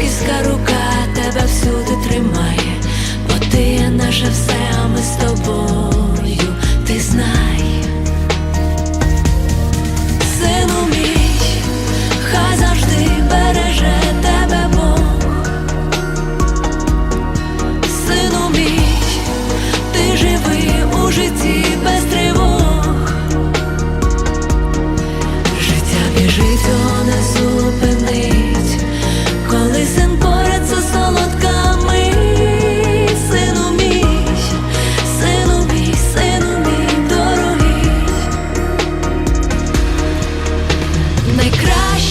Батьківська рука тебе всюди тримає, бо ти є наше все, а ми з тобою, ти знай. Сину мій, хай завжди береже тебе Бог. Сину мій, ти живи у житті без тривог. Життя біжить, його не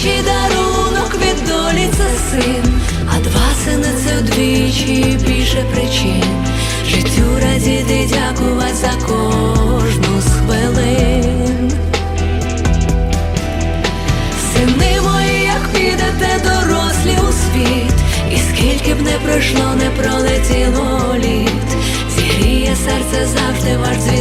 Найкращий дарунок від долі це син, а два сини це вдвічі більше причин. Життю радіти, дякувати за кожну з хвилин. Сини мої, як підете дорослі у світ, і скільки б не пройшло, не пролетіло літ, зігріє серце завжди ваш дзвінок.